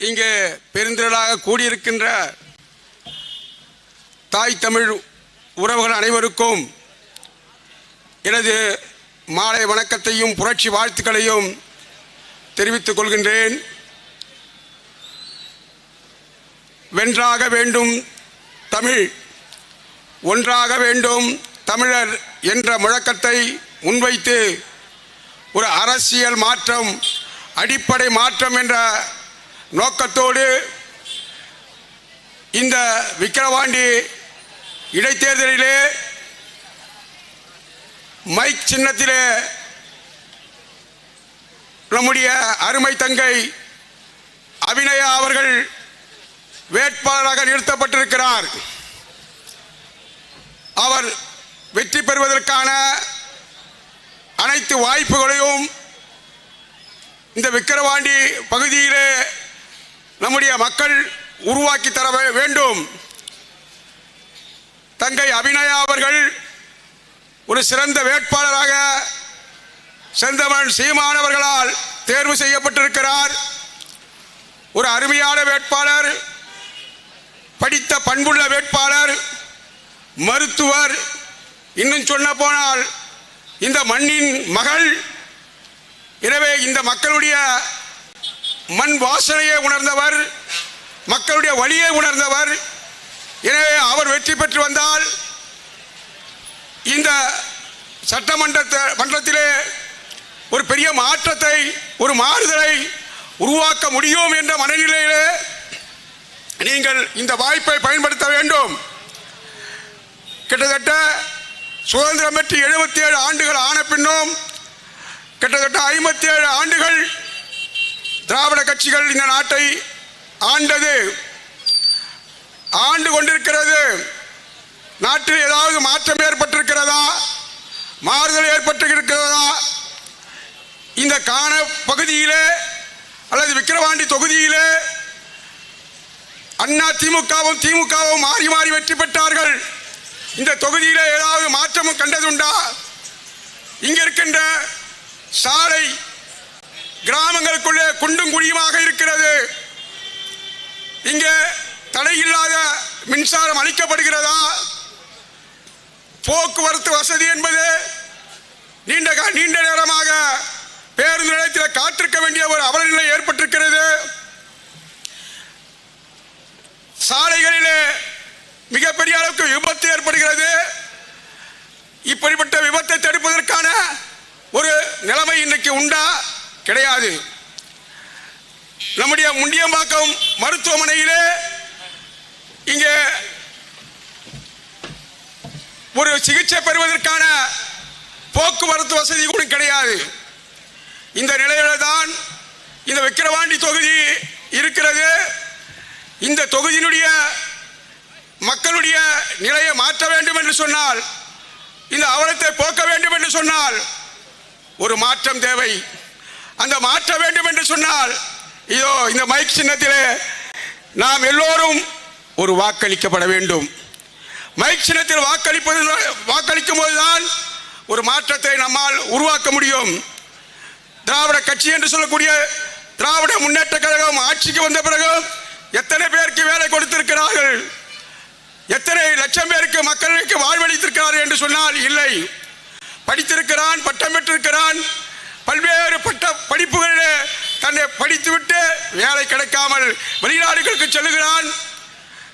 இங்கே பெருந்திரளாக கூடியிருக்கின்ற தாய் தமிழ் உறவுகள் அனைவருக்கும் எனது மாலை வணக்கத்தையும் புரட்சி வாழ்த்துக்களையும் தெரிவித்துக் கொள்கின்றேன். வென்றாக வேண்டும் தமிழ் ஒன்றாக வேண்டும் தமிழர் என்ற முழக்கத்தை முன்வைத்து ஒரு அரசியல் மாற்றம் அடிப்படை மாற்றம் என்ற நோக்கத்தோடு இந்த விக்கிரவாண்டி இடைத்தேர்தலிலே மைக் சின்னத்திலே நம்முடைய அருமை தங்கை அபிநயா அவர்கள் வேட்பாளராக நிறுத்தப்பட்டிருக்கிறார். அவர் வெற்றி பெறுவதற்கான அனைத்து வாய்ப்புகளையும் இந்த விக்கிரவாண்டி பகுதியிலே நம்முடைய மக்கள் உருவாக்கி தர வே- வேண்டும். தங்கை அபிநயா அவர்கள் ஒரு சிறந்த வேட்பாளராக செந்தமன் சீமானவர்களால் தேர்வு செய்யப்பட்டிருக்கிறார். ஒரு அருமையான வேட்பாளர் படித்த பண்புள்ள வேட்பாளர் மருத்துவர். இன்னும் சொல்ல போனால் இந்த மண்ணின் மகள். எனவே இந்த மக்களுடைய மண் வாசனையை உணர்ந்தவர் மக்களுடைய வழியை உணர்ந்தவர். எனவே அவர் வெற்றி பெற்று வந்தால் இந்த சட்டமன்ற மன்றத்திலே ஒரு பெரிய மாற்றத்தை ஒரு மாறுதலை உருவாக்க முடியும் என்ற மனநிலையிலே நீங்கள் இந்த வாய்ப்பை பயன்படுத்த வேண்டும். கிட்டத்தட்ட சுதந்திரம் பெற்று எழுபத்தி ஏழு ஆண்டுகள் ஆன பின்னும் கிட்டத்தட்ட ஐம்பத்தி ஏழு ஆண்டுகள் திராவிட கட்சிகள் இந்த நாட்டை ஆண்டது ஆண்டு கொண்டிருக்கிறது. நாட்டில் ஏதாவது மாற்றம் ஏற்பட்டிருக்கிறதா? மாறுதல் ஏற்பட்டிருக்கிறதா? இந்த காண பகுதியிலே அல்லது விக்கிரவாண்டி தொகுதியிலே அண்ணா திமுகவும் திமுகவும் மாறி மாறி வெற்றி பெற்றார்கள். இந்த தொகுதியிலே ஏதாவது மாற்றமும் கண்டதுண்டா? இங்கே இருக்கின்ற சாலை கிராமங்களுக்குள்ளே குண்டும் குழியுமாக இருக்கிறது. இங்கே தடையில்லாத மின்சாரம் அளிக்கப்படுகிறதா? போக்குவரத்து வசதி என்பது நீண்ட நீண்ட நேரமாக பேருந்து நிலையத்தில் காத்திருக்க வேண்டிய ஒரு அவலநிலை ஏற்பட்டிருக்கிறது. சாலைகளிலே மிகப்பெரிய அளவுக்கு விபத்து ஏற்படுகிறது. இப்படிப்பட்ட விபத்தை தடுப்பதற்கான ஒரு நிலைமை இன்றைக்கு உண்டா? கிடையாது. நம்முடைய முண்டியம்பாக்கம் மருத்துவமனையிலே இங்கே ஒரு சிகிச்சை பெறுவதற்கான போக்குவரத்து வசதி கூட கிடையாது. இந்த நிலையில தான் இந்த விக்கிரவாண்டி தொகுதி இருக்கிறது. இந்த தொகுதியினுடைய மக்களுடைய நிலையை மாற்ற வேண்டும் என்று சொன்னால் இந்த அவலத்தை போக்க வேண்டும் என்று சொன்னால் ஒரு மாற்றம் தேவை. அந்த மாற்ற வேண்டும் என்று சொன்னால் இதோ இந்த மைக் சின்னத்திலே நாம் எல்லோரும் ஒரு வாக்களிக்கப்பட வேண்டும். மைக் சின்னத்தில் வாக்களிப்பது வாக்களிக்கும் போதுதான் ஒரு மாற்றத்தை நம்மால் உருவாக்க முடியும். திராவிட கட்சி என்று சொல்லக்கூடிய திராவிட முன்னேற்ற கழகம் ஆட்சிக்கு வந்த பிறகு எத்தனை பேருக்கு வேலை கொடுத்திருக்கிறார்கள்? எத்தனை லட்சம் பேருக்கு மக்களுக்கு வாழ்வளித்திருக்கிறார்கள் என்று சொன்னால் இல்லை. படித்திருக்கிறான் பட்டம் பெற்றிருக்கிறான் பல்வேறு பட்ட தன்னை படித்துவிட்டு வேலை கிடைக்காமல் வெளிநாடுகளுக்கு செல்லுகிறான்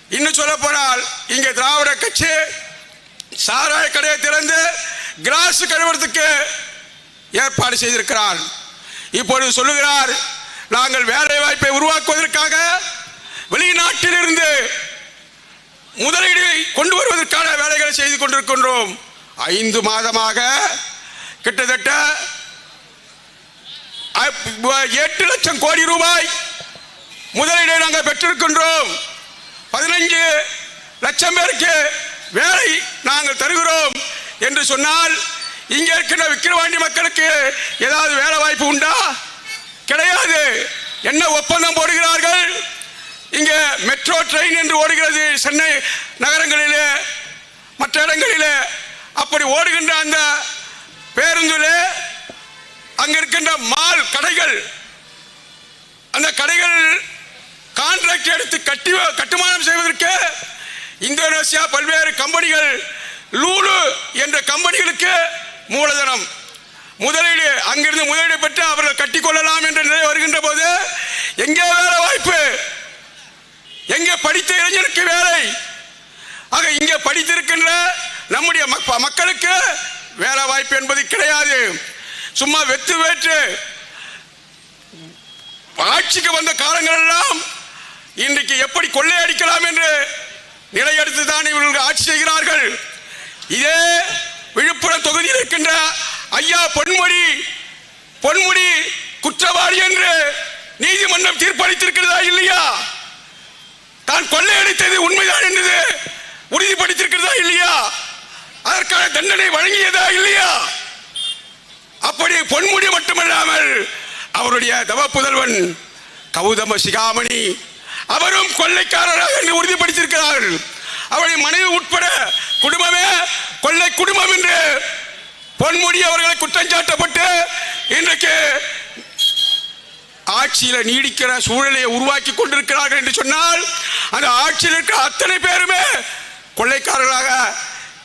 இன்னும் சொல்ல போனால் இங்கே திராவிட கட்சி சாராய கடையை திறந்து கிராஸ் கழுவுறதுக்கு ஏற்பாடு செய்திருக்கிறார் இப்பொழுது சொல்லுகிறார் நாங்கள் வேலை வாய்ப்பை உருவாக்குவதற்காக வெளிநாட்டிலிருந்து முதலீடு கொண்டு வருவதற்கான வேலைகளை செய்து கொண்டிருக்கின்றோம். ஐந்து மாதமாக கிட்டத்தட்ட எட்டு லட்சம் கோடி ரூபாய் முதலீடை நாங்கள் பெற்றிருக்கின்றோம். பதினைஞ்சு லட்சம் பேருக்கு வேலை நாங்கள் தருகிறோம் என்று சொன்னால் இங்கே இருக்கின்ற விக்கிரவாண்டி மக்களுக்கு ஏதாவது வேலை வாய்ப்பு உண்டா? கிடையாது. என்ன ஒப்பந்தம் போடுகிறார்கள்? இங்கே மெட்ரோ ட்ரெயின் என்று ஓடுகிறது சென்னை நகரங்களிலே மற்ற இடங்களிலே. அப்படி ஓடுகின்ற அந்த பேருந்திலே அங்க இருக்கின்ற மால் கடைகள். அந்த கடைகள் கான்ட்ராக்ட் எடுத்து கட்டி கட்டுமானம் செய்வதற்கு இந்தோனேசியா பல்வேறு கம்பெனிகள் லூலு என்ற கம்பெனிகளுக்கு மூலதனம். முதலீடு அங்கிருந்து முதலீடு பெற்று அவர்கள் கட்டிக்கொள்ளலாம் என்ற நிலை வருகின்ற போது எங்கே வேலை வாய்ப்பு? எங்கே படித்த இளைஞருக்கு வேலை? ஆக இங்கே படித்திருக்கின்ற நம்முடைய மக்களுக்கு வேலை வாய்ப்பு என்பது கிடையாது. சும்மா வெத்து வேற்று ஆட்சிக்கு வந்த காலங்கள் எல்லாம் இன்றைக்கு எப்படி கொள்ளையடிக்கலாம் என்று நிலையெடுத்து தான் இவர்கள் ஆட்சி செய்கிறார்கள். இதே விழுப்புரம் தொகுதியில் இருக்கின்ற ஐயா பொன்முடி பொன்முடி குற்றவாளி என்று நீதிமன்றம் தீர்ப்பளித்திருக்கிறதா இல்லையா? தான் கொள்ளையடித்தது உண்மைதான் என்றது உறுதிப்படுத்திருக்கிறதா இல்லையா? அதற்கான தண்டனை வழங்கியதா இல்லையா? அப்படி பொன்முடி மட்டுமல்லாமல் அவருடைய தவ புதல்வன் கௌதம சிகாமணி அவரும் கொள்ளைக்காரராக என்று உறுதிப்படுத்தியிருக்கிறார்கள். அவருடைய மனைவி உட்பட குடும்பமே கொள்ளை குடும்பம் என்று பொன்முடி அவர்களை குற்றம் சாட்டப்பட்டு இன்றைக்கு ஆட்சியில் நீடிக்கிற சூழலை உருவாக்கி கொண்டிருக்கிறார்கள் என்று சொன்னால் அந்த ஆட்சியில் இருக்கிற அத்தனை பேருமே கொள்ளைக்காரர்களாக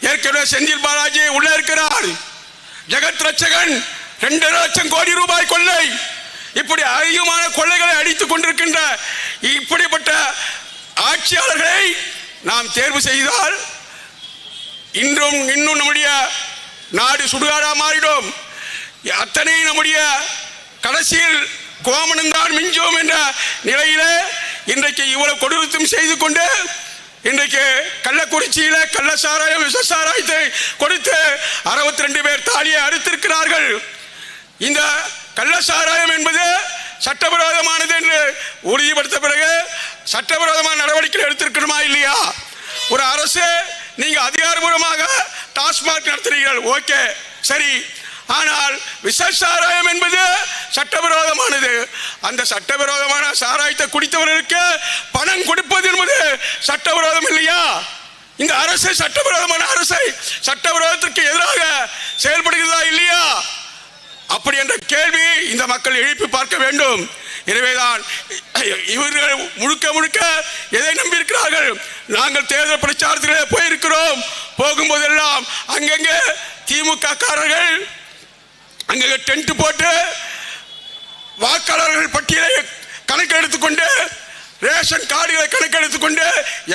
ஏற்கனவே செந்தில் பாலாஜி உள்ள இருக்கிறார். ஜெகத் ரட்சகன் ரெண்டு லட்சம் கோடி ரூபாய் கொள்ளை. இப்படி அதிகமான கொள்ளைகளை அடித்துக் கொண்டிருக்கின்ற இப்படிப்பட்ட ஆட்சியாளர்களை நாம் தேர்வு செய்தால் இன்றும் இன்னும் நம்முடைய நாடு சுடுகாடா மாறிடும். அத்தனை நம்முடைய கடைசியில் கோமனந்தான் மிஞ்சோம் என்ற நிலையில இன்றைக்கு இவ்வளவு கொடூரத்தும் செய்து கொண்டு இன்றைக்கு கள்ளக்குறிச்சியில கள்ள சாராயம் விஷ சாராயத்தை கொடுத்து அறுபத்தி ரெண்டு பேர் தாலியை அறுத்திருக்கிறார்கள். இந்த கள்ள சாராயம் என்பது சட்டவிரோதமானது என்று உறுதிப்படுத்த பிறகு சட்டவிரோதமான நடவடிக்கை எடுத்திருக்கணுமா இல்லையா? ஒரு அரசு நீங்க அதிகாரபூர்வமாக டாஸ்மாக் நடத்துறீர்கள் ஓகே சரி. ஆனால் விஷ சாராயம் என்பது சட்டவிரோதமானது. அந்த சட்டவிரோதமான சாராயத்தை குடித்தவர்களுக்கு பணம் கொடுப்பது என்பது சட்டவிரோதம் இல்லையா? இந்த அரசு சட்டவிரோதமான அரசை சட்டவிரோதத்திற்கு எதிராக செயல்படுகிறதா இல்லையா? அப்படி என்ற கேள்வி இந்த மக்கள் எழுப்பி பார்க்க வேண்டும். எனவேதான் இவர்கள் முழுக்க முழுக்க எதை நம்பியிருக்கிறார்கள்? நாங்கள் தேர்தல் பிரச்சாரத்திலே போயிருக்கிறோம். போகும்போதெல்லாம் அங்கங்கே திமுக காரர்கள் அங்கே டென்ட் போட்டு வாக்காளர்கள் பட்டியலை கணக்கு எடுத்துக்கொண்டு ரேஷன் கார்டுகளை கணக்கெடுத்துக் கொண்டு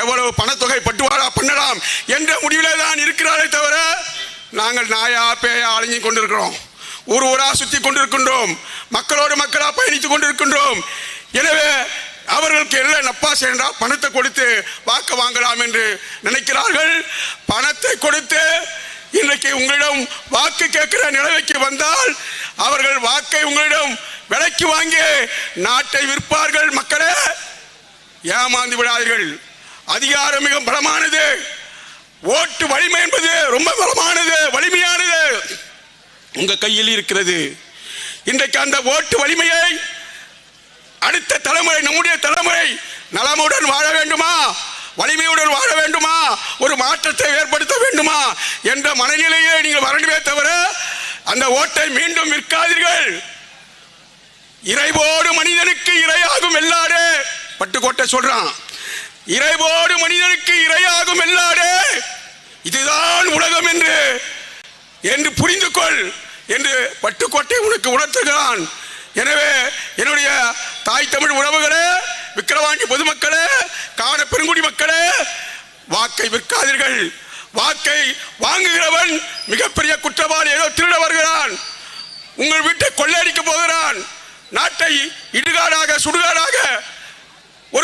எவ்வளவு பணத்தொகை பட்டுவாரா பண்ணலாம் என்ற முடிவிலே தான் இருக்கிறாரே தவிர நாங்கள் நாயா பேயா அலைஞ்சு கொண்டிருக்கிறோம். ஊர் ஊரா சுற்றி கொண்டிருக்கின்றோம். மக்களோடு மக்களாக பயணித்துக் கொண்டிருக்கின்றோம். எனவே அவர்களுக்கு எல்லாம் நப்பா சென்றா பணத்தை கொடுத்து வாக்கு வாங்கலாம் என்று நினைக்கிறார்கள். பணத்தை கொடுத்து இன்றைக்கு உங்களிடம் வாக்கு கேட்கிற நிலைமைக்கு வந்தால் அவர்கள் வாக்கை உங்களிடம் விலைக்கு வாங்கி நாட்டை விற்பார்கள் மக்களே. ஏமாந்து விடாதீர்கள். அதிகாரம் மிக பலமானது. ஓட்டு வலிமை என்பது ரொம்ப பலமானது வலிமையானது. உங்க கையில் இருக்கிறது. இன்றைக்கு அந்த ஓட்டு வலிமையை அடுத்த தலைமுறை நம்முடைய தலைமுறை நலமுடன் வாழ வேண்டுமா? வலிமையுடன் வாழ வேண்டுமா? ஒரு மாற்றத்தை ஏற்படுத்த வேண்டுமா? என்ற மனநிலையை நீங்கள் வரணுமே தவிர அந்த ஓட்டை மீண்டும் விற்காதீர்கள். இறைவோடு மனிதனுக்கு இரையாகும் எல்லாடு பட்டுக்கோட்டை சொல்றான் இறைவோடு மனிதனுக்கு இரையாகும் எல்லாரே இதுதான் உலகம் என்று என்று புரிந்து கொள் என்று பட்டுக்கோட்டை உனக்கு உணர்த்துகிறான். எனவே என்னுடைய தாய் தமிழ் உறவுகளே விக்கிரவாண்டி பொதுமக்களே காண பெருங்குடி மக்களே வாக்கை விற்காதீர்கள். வாக்கை வாங்குகிறவன் மிகப்பெரிய குற்றவாளி ஏதோ திருட வருகிறான். உங்கள் வீட்டை கொள்ளையடிக்க போகிறான். நாட்டை இடுகாடாக சுடுகாடாக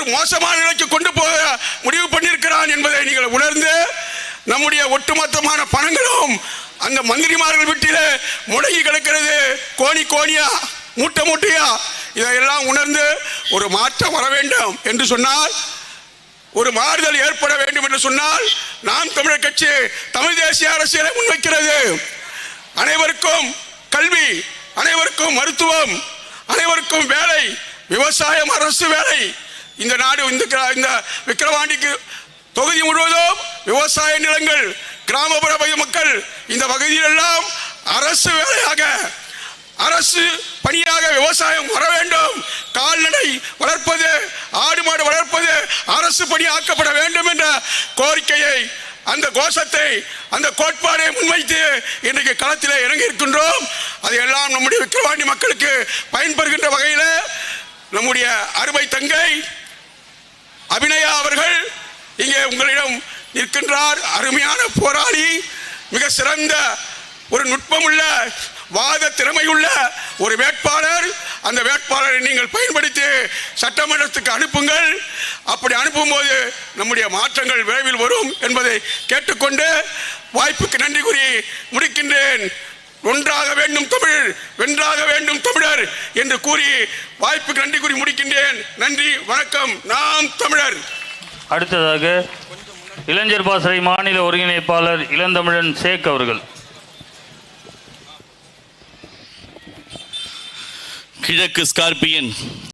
ஒரு மோசமான நிலைக்கு கொண்டு போக முடிவு பண்ணியிருக்கிறான் என்பதை நீங்கள் உணர்ந்து நம்முடைய ஒட்டுமொத்தமான பணங்களும் அந்த மந்திரிமார்கள் வீட்டிலே முடங்கி கிடக்கிறது. கோணி கோணியா மூட்டை மூட்டையா? இதையெல்லாம் உணர்ந்து ஒரு மாற்றம் வர வேண்டும் என்று சொன்னால் ஒரு மாறுதல் ஏற்பட வேண்டும் என்று சொன்னால் நாம் தமிழர் கட்சி தமிழ் தேசிய அரசியலை முன்வைக்கிறது. அனைவருக்கும் கல்வி அனைவருக்கும் மருத்துவம் அனைவருக்கும் வேலை விவசாயம் அரசு வேலை இந்த நாடு இந்த கிரா- இந்த விக்கிரவாண்டிக்கு தொகுதி முழுவதும் விவசாய நிலங்கள் கிராமப்புற மக்கள் இந்த பகுதியிலெல்லாம் அரசு வேலையாக அரசு பணியாக விவசாயம் வர வேண்டும். கால்நடை வளர்ப்பது ஆடு மாடு வளர்ப்பது அரசு பணி ஆக்கப்பட வேண்டும் என்ற கோரிக்கையை அந்த கோஷத்தை அந்த கோட்பாடை முன்வைத்து இன்றைக்கு களத்தில் இறங்கி இருக்கின்றோம் அதையெல்லாம் நம்முடைய விக்கிரவாண்டி மக்களுக்கு பயன்பெறுகின்ற வகையில் நம்முடைய அருமை தங்கை அபிநயா அவர்கள் இங்கே உங்களிடம் நிற்கின்றார். அருமையான போராளி மிக சிறந்த ஒரு நுட்பமுள்ள வாத திறமையுள்ள ஒரு வேட்பாளர். அந்த வேட்பாளரை நீங்கள் பயன்படுத்தி சட்டமன்றத்துக்கு அனுப்புங்கள். அப்படி அனுப்பும்போது நம்முடைய மாற்றங்கள் விரைவில் வரும் என்பதை கேட்டுக்கொண்டு வாய்ப்புக்கு நன்றி கூறி முடிக்கின்றேன். ஒன்றாக வேண்டும் தமிழ் வென்றாக வேண்டும் தமிழர் என்று கூறி வாய்ப்புக்கு நன்றி கூறி முடிக்கின்றேன். நன்றி வணக்கம். நாம் தமிழர். அடுத்ததாக இளைஞர் பாசறை மாநில ஒருங்கிணைப்பாளர் இளந்தமிழன் சேக் அவர்கள். கிழக்கு ஸ்கார்பியன்